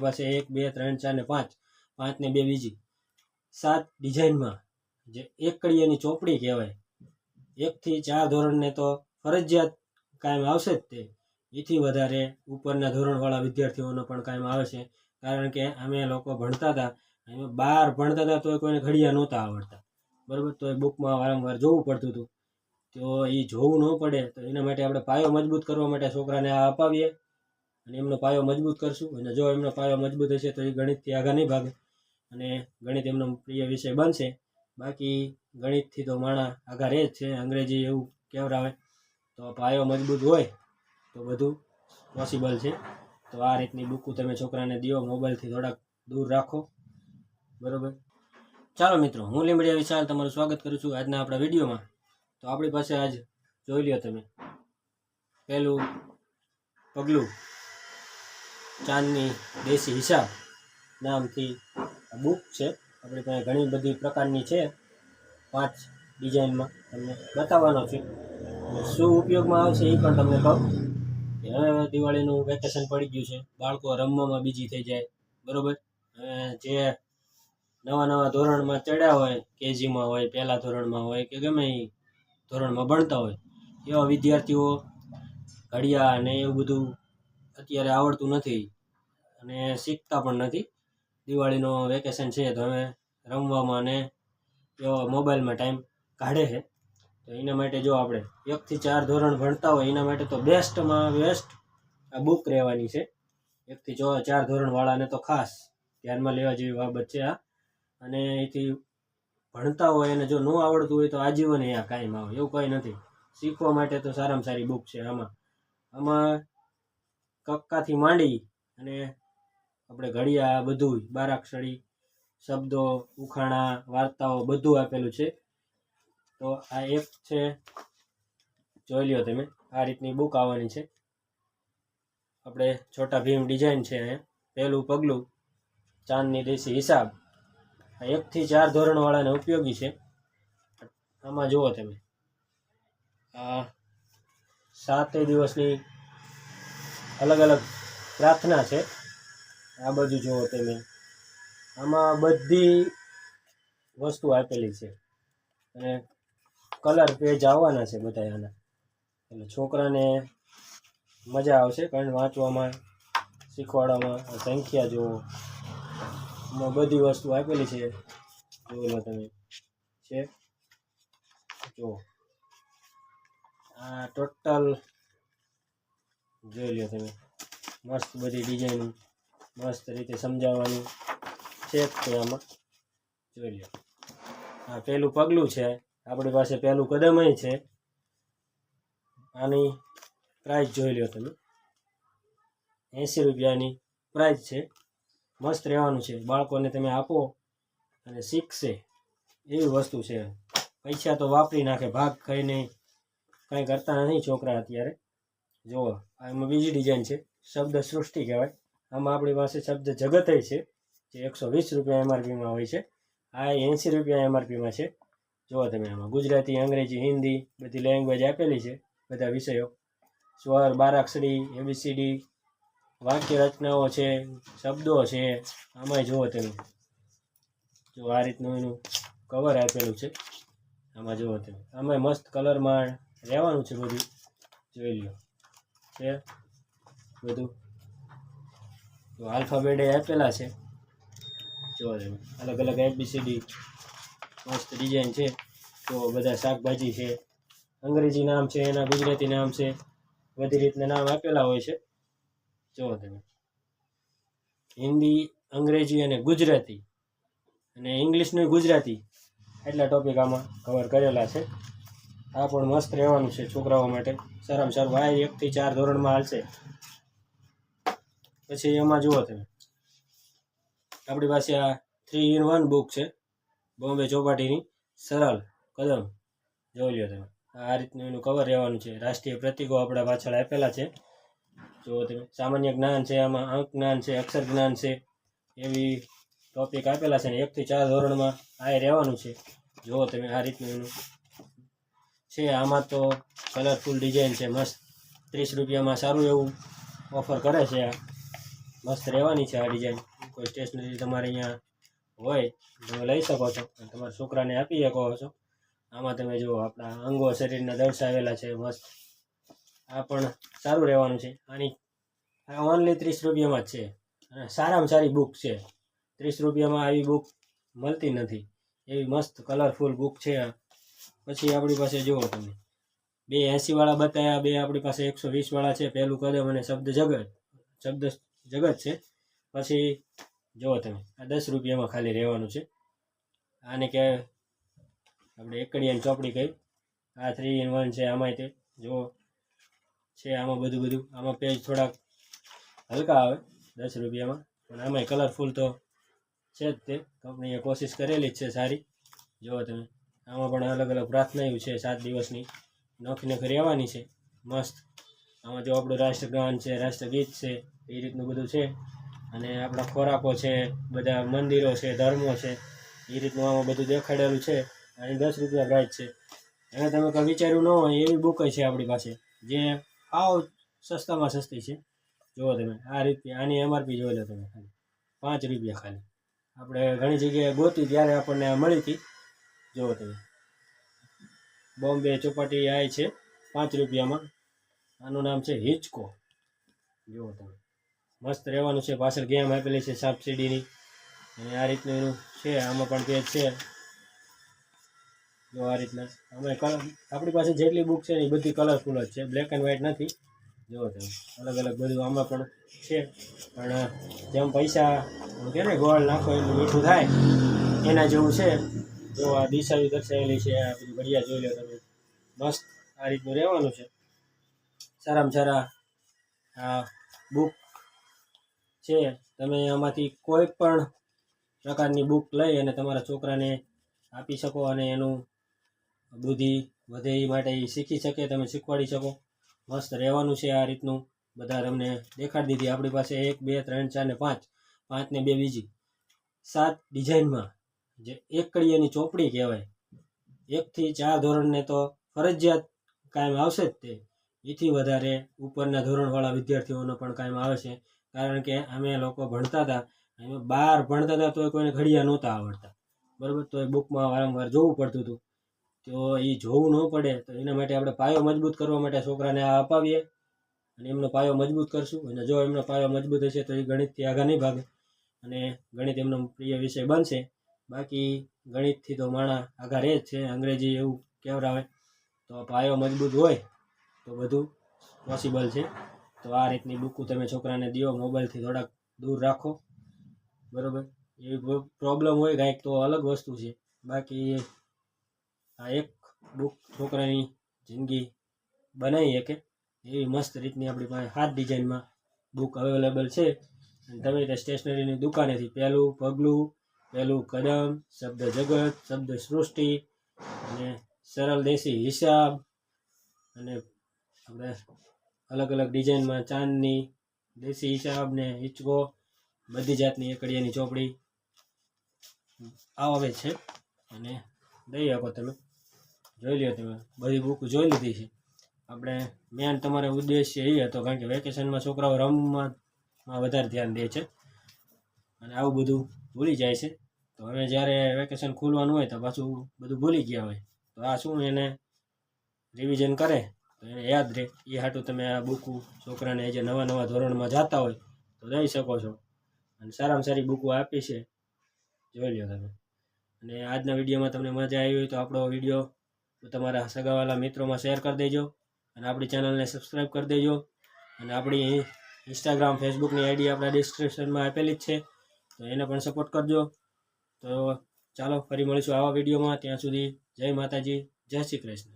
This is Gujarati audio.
પાસે એક, બે, ત્રણ, ચાર ને પાંચ. પાંચ ને બે બીજી. સાત ડિઝાઇનમાં. જે એક કડિયાની ચોપડી કહેવાય. એકથી ચાર ધોરણને તો ફરજિયાત કાયમ આવશે જ તે. એથી વધારે ઉપરના ધોરણવાળા વિદ્યાર્થીઓનો પણ કાયમ આવે છે. કારણ કે અમે લોકો ભણતા હતા. અમે બહાર ભણતા હતા તો કોઈને ઘડિયા નહોતા આવડતા. બરાબર? તો એ બુકમાં વારંવાર જોવું પડતું હતું. તો એ જોવું ન પડે. તો એના માટે આપણે પાયો મજબૂત કરવા માટે છોકરાને આ અપાવીએ. અને એમનો પાયો મજબૂત કરશું. અને જો એમનો પાયો મજબૂત હશે તો એ ગણિતથી આગળ નહીં ભાગે. અને ગણિત એમનો પ્રિય વિષય બનશે. બાકી ગણિતથી તો માણા આગળ રહે જ છે. અંગ્રેજી એવું કહેવરાવે. તો પાયો મજબૂત હોય તો બધું પોસિબલ છે. તો આ રીતની બુકું તમે છોકરાને દો મોબાઈલથી થોડાક દૂર રાખો. બરાબર? ચાલો મિત્રો, હું લીમડિયા વિશાલ તમારું સ્વાગત કરું છું આજના આપણા વિડીયોમાં. તો આપણી પાસે આજ જોઈ લ્યો તમે. પહેલું પગલું. ચાંદની દેશી હિસાબ નામથી બુક છે. આપણી પાસે ઘણી બધી પ્રકારની છે. પાંચ ડિઝાઇનમાં તમને બતાવવાનો છે. શું ઉપયોગમાં આવશે એ પણ તમને કહું કે, હવે દિવાળીનું વેકેશન પડી ગયું છે. બાળકો રમવામાં બીજી થઈ જાય. બરોબર? જે નવા નવા ધોરણમાં ચડ્યા હોય, કેજીમાં હોય, પહેલાં ધોરણમાં હોય કે ગમે એ ધોરણમાં ભણતા હોય, એવા વિદ્યાર્થીઓ, ઘડિયા અને એવું બધું અત્યારે આવડતું નથી અને શીખતા પણ નથી. દિવાળીનો વેકેશન છે તો હવે રમવામાં અને એવા મોબાઈલમાં ટાઈમ કાઢે છે. તો એના માટે જો આપણે એકથી ચાર ધોરણ ભણતા હોય એના માટે તો બેસ્ટમાં બેસ્ટ આ બુક રહેવાની છે. એકથી ચો ચાર ધોરણવાળાને તો ખાસ ધ્યાનમાં લેવા જેવી બાબત છે આ. અને એથી ભણતા હોય અને જો ન આવડતું હોય તો આજીવન એ આ કાયમ આવે એવું કંઈ નથી. શીખવા માટે તો સારામાં સારી બુક છે આમાં. આમાં કક્કાથી માંડી અને આપણે ઘડિયા બધું બારાક્ષરી, શબ્દો, ઉખાણા, વાર્તાઓ બધું આપેલું છે. તો આ એક છે, જોઈ લ્યો તમે, આ રીતની બુક આવવાની છે. આપણે છોટા ભીમ ડિઝાઇન છે અહીંયા, પહેલું પગલું, ચાંદની દેશી હિસાબ. આ એકથી ચાર ધોરણવાળાને ઉપયોગી છે. આમાં જુઓ તમે. આ સાતે દિવસની અલગ અલગ પ્રાર્થના છે. આ બાજુ જુઓ તમે. આમાં બધી વસ્તુ આપેલી છે. અને કલર પેજ આવવાના છે બધા આના. એટલે છોકરાને મજા આવશે કારણ વાંચવામાં, શીખવાડવામાં સંખ્યા જુઓ. એમાં બધી વસ્તુ આપેલી છે. લો તમે. છે? જુઓ. આ ટોટલ જોઈ લો તમે. મસ્ત બધી ડિઝાઇન મસ્ત રીતે સમજાવવાની છે તે આમાં. જોઈ લો આ પહેલું પગલું છે. આપણી પાસે પહેલું કદમય છે. આની પ્રાઇસ જોઈ લો તમે. એંસી રૂપિયાની પ્રાઇસ છે. મસ્ત રહેવાનું છે. બાળકોને તમે આપો અને શીખશે એવી વસ્તુ છે. પૈસા તો વાપરી નાખે. ભાગ ખાઈને કંઈ કરતા નથી છોકરા અત્યારે. જુઓ. આમાં બીજી ડિઝાઇન છે. શબ્દ સૃષ્ટિ કહેવાય. આમાં આપણી પાસે શબ્દ જગતય છે, જે એકસો વીસ રૂપિયા એમઆરપીમાં હોય છે. આ એંસી રૂપિયા એમઆરપીમાં છે. જુઓ તમે આમાં ગુજરાતી, અંગ્રેજી, હિન્દી બધી લેંગ્વેજ આપેલી છે, બધા વિષયો. સ્વર, બારાક્ષરી એબીસીડી વાક્ય રચનાઓ છે, શબ્દો છે. આમાંય જુઓ તમે. જો આ રીતનું એનું કવર આપેલું છે, આમાં જુઓ તમે. આમાંય મસ્ત કલરમાં રહેવાનું છે બધું. જોઈ લો છે? બધું? તો આલ્ફાબેટ એ આપેલા છે. તમે અલગ અલગ એબીસીડી મસ્ત ડિઝાઇન છે. તો બધા શાકભાજી છે, અંગ્રેજી નામ છે, એના ગુજરાતી નામ છે, બધી રીતના નામ આપેલા હોય છે. જો તમે. હિન્દી, અંગ્રેજી અને ગુજરાતી. અને ઇંગ્લિશનું ગુજરાતી. એટલા ટોપિક આમાં કવર કરેલા છે. આ પણ મસ્ત રહેવાનું છે છોકરાઓ માટે. સારામાં સારું. ભાઈ એકથી ચાર ધોરણમાં હાલશે. પછી એમાં જુઓ તમે. આપણી પાસે આ થ્રી ઇન વન બુક છે. બોમ્બે ચોપાટીની. સરળ કદમ જોઈ લો તમે. આ રીતનું એનું કવર રહેવાનું છે. રાષ્ટ્રીય પ્રતિકો આપણા પાછળ આપેલા છે. જુઓ તમે. સામાન્ય જ્ઞાન છે આમાં. અંક જ્ઞાન છે, અક્ષર જ્ઞાન છે. એવી ટોપિક આપેલા છે ને એકથી ચાર ધોરણમાં આ રહેવાનું છે. જુઓ તમે આ રીતનું એનું છે, આમાં તો કલરફુલ ડિઝાઇન છે, મસ્ત. ત્રીસ રૂપિયામાં સારું એવું ઓફર કરે છે મસ્ત રહેવાની છે આ ડિઝાઇન કોઈ સ્ટેશનરી તમારે અહીંયા હોય, તમે લઈ શકો છો. તમારા છોકરાને આપી શકો છો. આમાં તમે જુઓ, આપણા અંગો શરીરના દર્શાવેલા છે, મસ્ત. આ પણ સારું રહેવાનું છે. આની ઓનલી ત્રીસ રૂપિયામાં જ છે. અને સારામાં સારી બુક છે. ત્રીસ રૂપિયામાં આવી બુક મળતી નથી. એવી મસ્ત કલરફુલ બુક છે પછી આપણી પાસે જુઓ તમે. બે એંસીવાળા બતાવ્યા બે આપણી પાસે એકસો વીસવાળા છે. પહેલું કદમ અને શબ્દ જગત. શબ્દ જગત છે. પછી જુઓ તમે, આ દસ રૂપિયામાં ખાલી રહેવાનું છે. આને કે આપણે એકડિયાની ચોપડી કહી આ થ્રી ઇન વન છે, આમાંય તે. જુઓ, છે આમાં બધું બધું. આમાં પેજ થોડાક હલકા આવે, દસ રૂપિયામાં. પણ આમાંય કલરફુલ તો છે જ તે. કંપનીએ કોશિશ કરેલી જ છે સારી. જુઓ તમે. આમાં પણ અલગ અલગ પ્રાર્થનાઓ છે, સાત દિવસની. નોખી નોખી રહેવાની છે, મસ્ત. આમાં જો આપણું રાષ્ટ્રગાન છે, રાષ્ટ્રગીત છે, એ રીતનું બધું છે. અને આપણા ખોરાકો છે, બધા મંદિરો છે, ધર્મો છે, એ રીતનું આમાં બધું દેખાડેલું છે. અને દસ રૂપિયા પ્રાઇસ છે. એને તમે કંઈ વિચાર્યું ન હોય, એવી બુક છે આપણી પાસે. જે આવ સસ્તામાં સસ્તી છે. જુઓ તમે, આ રીતે આની એમઆરપી જોઈ લો તમે ખાલી. પાંચ રૂપિયા ખાલી. આપણે ઘણી જગ્યાએ ગોતી, ત્યારે આપણને મળી હતી. જુઓ તમે. બોમ્બે ચોપાટી આય છે, પાંચ રૂપિયામાં. આનું નામ છે હિચકો. જુઓ તમે. મસ્ત રહેવાનું છે, પાછળ ગેમ આપેલી છે સબસિડીની અને આ રીતનું એનું છે, આમાં પણ પેજ છે. જો આ રીતના. અમે કલર આપણી પાસે જેટલી બુક છે એ બધી કલરફુલ જ છે. બ્લેક એન્ડ વ્હાઇટ નથી. જુઓ તમે. અલગ અલગ બધું આમાં પણ છે. પણ, જેમ પૈસા કે ને, ગોળ નાખો એટલું મીઠું થાય. એના જેવું છે. જો આ દિશાવી દર્શાવેલી છે, આ બધું ઘડિયા જોઈ લો તમે. મસ્ત આ રીતનું રહેવાનું છે. સારામાં સારા આ બુક છે. તમે આમાંથી કોઈ પણ પ્રકારની બુક લઈ અને તમારા છોકરાને આપી શકો અને એનું બુદ્ધિ વધે એ માટે એ શીખી શકે, તમે શીખવાડી શકો. મસ્ત રહેવાનું છે આ રીતનું. બધા તમને દેખાડી દીધી. આપણી પાસે એક, બે, ત્રણ, ચાર ને પાંચ. પાંચ ને બે બીજી. સાત ડિઝાઇનમાં જે એક કડિયાની ચોપડી કહેવાય. એકથી ચાર ધોરણને તો ફરજિયાત કાયમ આવશે જ તે. એથી વધારે ઉપરના ધોરણવાળા વિદ્યાર્થીઓનો પણ કાયમ આવે છે. કારણ કે અમે લોકો ભણતા હતા. અમે બહાર ભણતા હતા તો કોઈને ઘડિયા નહોતા આવડતા. બરાબર? તો એ બુકમાં વારંવાર જોવું પડતું હતું. તો એ જોવું ન પડે તો એના માટે આપણે પાયો મજબૂત કરવા માટે છોકરાને આ અપાવીએ અને એમનો પાયો મજબૂત કરશું. અને જો એમનો પાયો મજબૂત હશે તો એ ગણિતથી આગળ નહીં ભાગે. અને ગણિત એમનો પ્રિય વિષય બનશે. બાકી ગણિતથી તો માણા આગળ રહે જ છે, અંગ્રેજી એવું કહેવરાવે તો પાયો મજબૂત હોય તો બધું પોસિબલ છે. તો આ રીતની બુક તમે છોકરાને દો મોબાઈલથી થોડાક દૂર રાખો. બરાબર? એવી પ્રોબ્લેમ હોય કાંઈક તો અલગ વસ્તુ છે. બાકી આ એક બુક છોકરાની જિંદગી બનાવી શકે. એવી મસ્ત રીતની આપણી પાસે હાથ ડિઝાઇનમાં બુક અવેલેબલ છે. અને તમે તે સ્ટેશનરીની દુકાનેથી પહેલું, પગલું પહેલું કદમ, શબ્દ જગત, શબ્દ સૃષ્ટિ, અને સરળ દેશી હિસાબ, અને આપણે અલગ અલગ ડિઝાઇનમાં ચાંદની, દેશી હિસાબ ને હિંચકો બધી જાતની એકડિયાની ચોપડી. આવે છે. અને દઈ શકો તમે. જોઈ લ્યો તમે. બધી બુક જોઈ લીધી છે. આપણે મેન તમારો ઉદ્દેશ્ય એ હતો કારણ કે વેકેશનમાં છોકરાઓ રમવામાં વધારે ધ્યાન દે છે. અને આવું બધું ભૂલી જાય છે. તો હવે જ્યારે વેકેશન ખુલવાનું હોય તો પાછું બધું ભૂલી ગયા હોય. તો આ શું એને રિવિઝન કરે? તો એને યાદ રહે. એ હાટું તમે આ બુકો છોકરાને જે નવા નવા ધોરણમાં જતા હોય તો દઈ શકો છો. અને સારામાં સારી બુકો આપી છે. જોઈ લો તમે. અને આજના વિડીયોમાં તમને મજા આવી હોય તો આપણો વીડિયો તમારા સગાવાલા મિત્રોમાં શેર કરી દેજો. અને આપણી ચેનલને સબસ્ક્રાઈબ કરી દેજો. અને આપણી ઇન્સ્ટાગ્રામ ફેસબુકની આઈડી આપણા ડિસ્ક્રિપ્શનમાં આપેલી જ છે. તો એને પણ સપોર્ટ કરજો. તો ચાલો ફરી મળીશું આવા વિડીયોમાં. ત્યાં સુધી જય માતાજી જય શ્રી કૃષ્ણ.